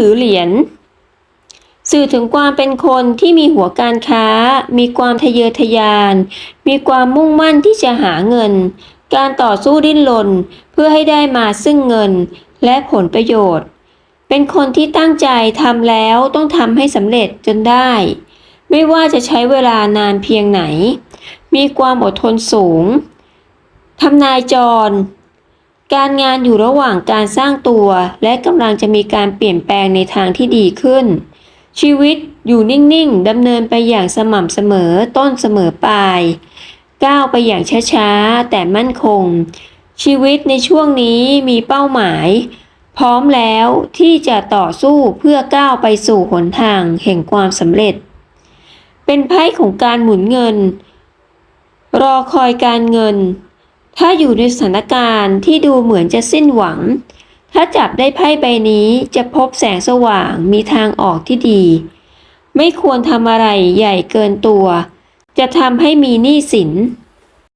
ถือเหรียญสื่อถึงความเป็นคนที่มีหัวการค้า มีความทะเยอทะยาน มีความมุ่งมั่นที่จะหาเงิน การต่อสู้ดิ้นรนเพื่อให้ได้มาซึ่งเงินและผลประโยชน์ เป็นคนที่ตั้งใจทำแล้วต้องทำให้สำเร็จจนได้ ไม่ว่าจะใช้เวลานานเพียงไหน มีความอดทนสูงทำนายจร การงานอยู่ระหว่างการสร้างตัว และกำลังจะมีการเปลี่ยนแปลงในทางที่ดีขึ้น ชีวิตอยู่นิ่งๆดำเนินไปอย่างสม่ำเสมอต้นเสมอปลายก้าวไปอย่างช้าๆ แต่มั่นคง ชีวิตในช่วงนี้มีเป้าหมาย พร้อมแล้วที่จะต่อสู้เพื่อก้าวไปสู่หนทางแห่งความสำเร็จ เป็นไพ่ของการหมุนเงิน รอคอยการเงิน ถ้าอยู่ในสถานการณ์ที่ดูเหมือนจะสิ้นหวัง ถ้าจับได้ไพ่ใบนี้จะพบแสงสว่างมีทางออกที่ดี ไม่ควรทำอะไรใหญ่เกินตัว จะทำให้มีหนี้สิน